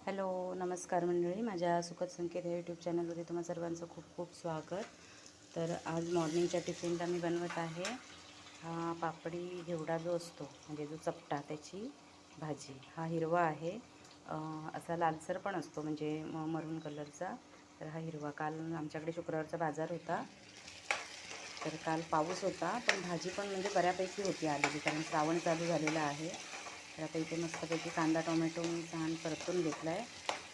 Hello नमस्कार मंडळी. माझ्या सुखद संकेत या यूट्यूब चॅनलमध्ये तुम्हा सर्वांचं खूप खूप स्वागत. तर आज मॉर्निंगच्या टिफिनला मी बनवत आहे हा पापडी घेवडा जो असतो म्हणजे जो चपटा त्याची भाजी. हा हिरवा आहे. असा लालसर पण असतो म्हणजे म- मरून कलरचा तर हा हिरवा. काल आमच्याकडे शुक्रवारचा बाजार होता. तर काल पाऊस होता पण भाजी पण म्हणजे बऱ्यापैकी होती आलेली कारण श्रावण चालू झालेला आहे. तर आता इथे मस्तपैकी कांदा टोमॅटो मी छान परतून घेतला आहे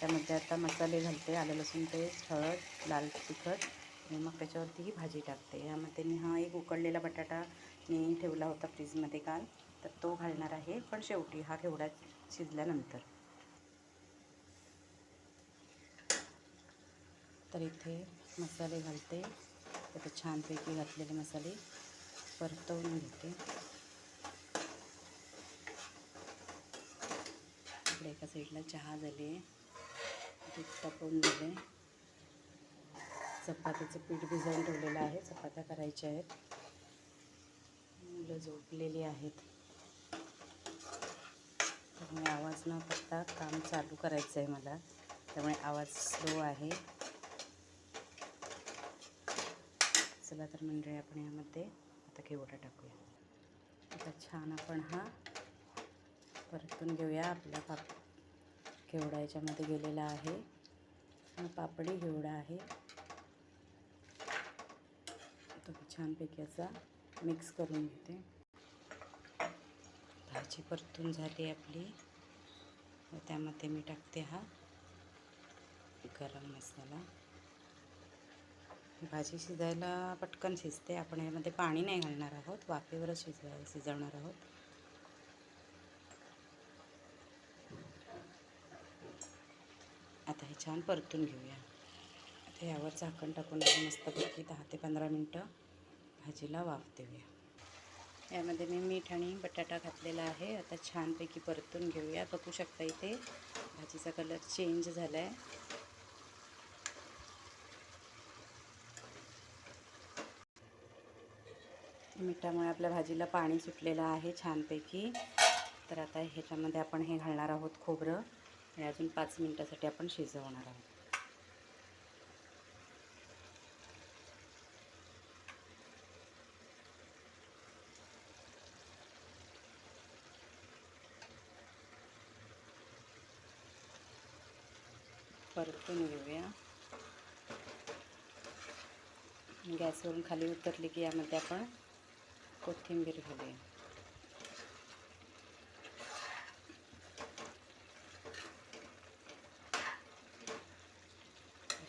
त्यामध्ये आता मसाले घालते आलं लसूण पेस्ट हळद लाल तिखट आणि मग त्याच्यावरती ही भाजी टाकते. यामध्ये मी हा एक उकडलेला बटाटा मी ठेवला होता फ्रीजमध्ये काल. तर तो घालणार आहे पण शेवटी हा घेवडा शिजल्यानंतर. तर इथे मसाले घालते. आता छानपैकी घातलेले मसाले परतवून घेते. इकडे एका साईडला चहा झाले दूध तापवून दिले. चपातीचं पीठ भिजवून ठेवलेलं आहे चपात्या करायच्या आहेत. मुलं झोपलेली आहेत. त्यामुळे आवाज न करता काम चालू करायचं आहे मला. त्यामुळे आवाज स्लो आहे. चला तर मंडळी आपण यामध्ये आता केवढा टाकूया. आता छान आपण हा परतून घेऊया आपला पाप केवढा याच्यामध्ये गेलेला आहे. हा पापडी घेवडा आहे. तो छानपैकी असा मिक्स करून घेते. भाजी परतून झाली आपली. व त्यामध्ये मी टाकते हा गरम मसाला. भाजी शिजायला पटकन शिजते. आपण यामध्ये पाणी नाही घालणार आहोत. वाफेवरच शिजवा शिजवणार आहोत आता हे छान परतून घेऊया. आता यावर झाकण टाकून मस्तपैकी दहा ते पंधरा मिनटं भाजीला वाफ देऊया. यामध्ये मी मीठ आणि बटाटा घातलेला आहे. आता छानपैकी परतून घेऊया. बघू शकता इथे भाजीचा कलर चेंज झाला आहे मिठामुळे आपल्या भाजीला पाणी सुटलेलं आहे छानपैकी. तर आता ह्याच्यामध्ये आपण हे घालणार आहोत खोबरं. आणि अजून पाच मिनटासाठी आपण शिजवणार आहोत. परतून घेऊया. गॅसवरून खाली उतरली की यामध्ये आपण कोथिंबीर घालूया.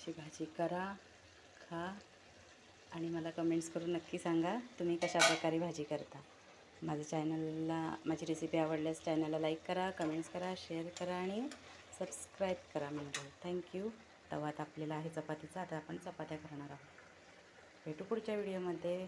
अशी भाजी करा खा आणि मला कमेंट्स करून नक्की सांगा तुम्ही कशा प्रकारे भाजी करता. माझ्या चॅनलला माझी रेसिपी आवडल्यास चॅनलला लाईक करा कमेंट्स करा शेअर करा आणि सबस्क्राईब करा म्हणजे. थँक्यू तवा तापलेला आहे चपातीचा आता आपण चपात्या करणार आहोत. भेटू पुढच्या व्हिडिओमध्ये